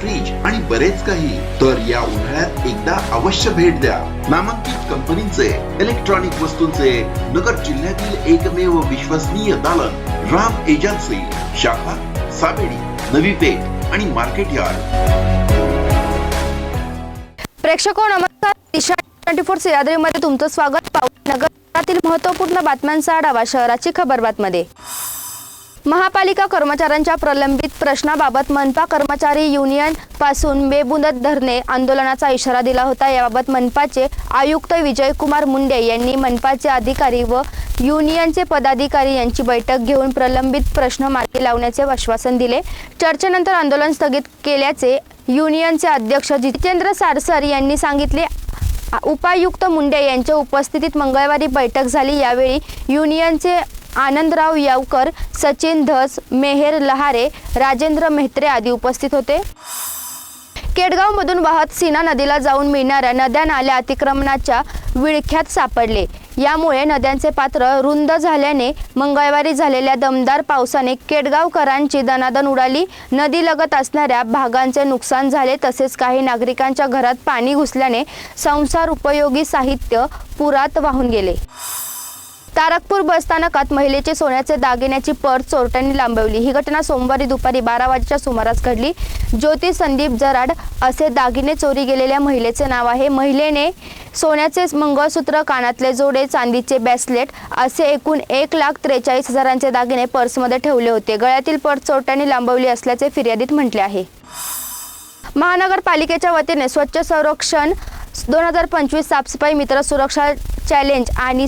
Fridge आणि बरेच काही. तर या उन्हाळ्यात एकदा अवश्य भेट द्या. नामांकित कंपनीचे इलेक्ट्रॉनिक वस्तूंचे नगर जिल्ह्यातील एकमेव विश्वसनीय दालन राम एजन्सी शाखा साबेडी नवी पेठ आणि मार्केट यार्ड. प्रेक्षको हो, नमस्कार. दिशा ट्वेंटी फोर सह्याद्रीमध्ये तुमचं स्वागत. पाहू नगरातील महत्त्वपूर्ण बातम्यांचा आढावा शहराची खबर बातमध्ये. महापालिका कर्मचाऱ्यांच्या प्रलंबित प्रश्नाबाबत मनपा कर्मचारी युनियनपासून बेमुदत धरणे आंदोलनाचा इशारा दिला होता. याबाबत मनपाचे आयुक्त विजयकुमार मुंडे यांनी मनपाचे अधिकारी व युनियनचे पदाधिकारी यांची बैठक घेऊन प्रलंबित प्रश्न मार्गी लावण्याचे आश्वासन दिले. चर्चेनंतर आंदोलन स्थगित केल्याचे युनियनचे अध्यक्ष जितेंद्र सारसर यांनी सांगितले. उपायुक्त मुंडे यांच्या उपस्थितीत मंगळवारी बैठक झाली. यावेळी युनियनचे आनंदराव यावकर सचिन धस मेहेर लहारे राजेंद्र मेहत्रे आदी उपस्थित होते. केडगावमधून वाहत सीना नदीला जाऊन मिळणाऱ्या नद्या नाल्या अतिक्रमणाच्या विळख्यात सापडले. यामुळे नद्यांचे पात्र रुंद झाल्याने मंगळवारी झालेल्या दमदार पावसाने केडगावकरांची दनादन उडाली. नदीलगत असणाऱ्या भागांचे नुकसान झाले तसेच काही नागरिकांच्या घरात पाणी घुसल्याने संसार उपयोगी साहित्य पुरात वाहून गेले. तारकपूर बसस्थानकात महिलेचे सोन्याचे दागिन्याची पर्स चोरट्यांनी लांबवली. ही घटना सोमवारी दुपारी बारा वाजेच्या सुमारास घडली. ज्योती संदीप जराड असे दागिने चोरी गेलेल्या महिलेचे नाव आहे. महिलेने सोन्याचे मंगळसूत्र कानातले जोडे चांदीचे बॅसलेट असे एकूण एक लाख त्रेचाळीस हजारांचे दागिने पर्समध्ये ठेवले होते. गळ्यातील पर्स चोरट्यांनी लांबवली असल्याचे फिर्यादीत म्हटले आहे. महानगरपालिकेच्या वतीने स्वच्छ संरक्षण दोन हजार पंचवीस साफसफाई मित्र सुरक्षा चॅलेंज आणि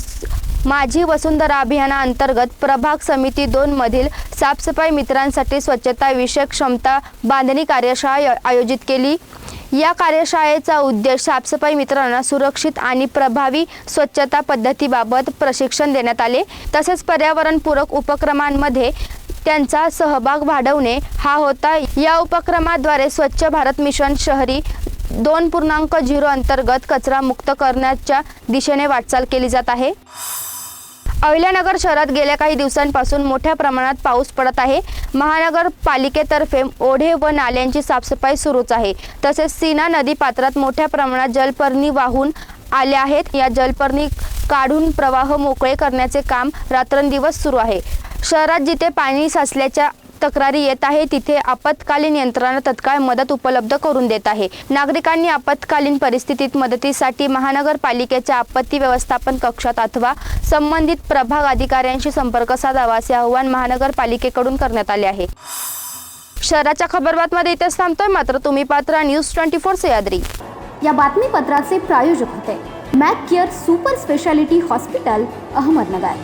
माझी वसुंधरा अभियानाअंतर्गत प्रभाग समिती दोन मधील साफसफाई मित्रांसाठी स्वच्छता विषयक क्षमता बांधणी कार्यशाळा आयोजित केली. या कार्यशाळेचा उद्देश साफसफाई मित्रांना सुरक्षित आणि प्रभावी स्वच्छता पद्धतीबाबत प्रशिक्षण देण्यात आले. तसेच पर्यावरणपूरक उपक्रमांमध्ये त्यांचा सहभाग वाढवणे हा होता. या उपक्रमाद्वारे स्वच्छ भारत मिशन शहरी दोन पूर्णांक झिरो अंतर्गत कचरा मुक्त करण्याच्या दिशेने वाटचाल केली जात आहे. अहिल्यानगर शहरात गेल्या काही दिवसांपासून मोठ्या प्रमाणात पाऊस पडत आहे. महानगरपालिकेतर्फे ओढे व नाल्यांची साफसफाई सुरूच आहे. तसेच सीना नदी पात्रात मोठ्या प्रमाणात जलपर्णी वाहून आल्या आहेत. या जलपर्णी काढून प्रवाह मोकळे करण्याचे काम रात्रंदिवस सुरू आहे. शहरात जिथे पाणी साचल्याच्या तक्रारी येत आहे. तिथे आपत्कालीन यंत्रणा तत्काळ मदत उपलब्ध करून देत आहे. नागरिकांनी आपत्कालीन परिस्थितीत मदतीसाठी महानगरपालिकेच्या आपत्ती व्यवस्थापन कक्षात अथवा संबंधित प्रभाग अधिकाऱ्यांशी संपर्क साधावा असे आवाहन महानगरपालिकेकडून करण्यात आले आहे. शहराच्या खबरबातमध्ये इथेच थांबतोय. मात्र तुम्ही पात्र न्यूज ट्वेंटी फोर सह्याद्री या बातमीपत्राचे प्रायोजक होते. Mac care super speciality hospital Ahmednagar.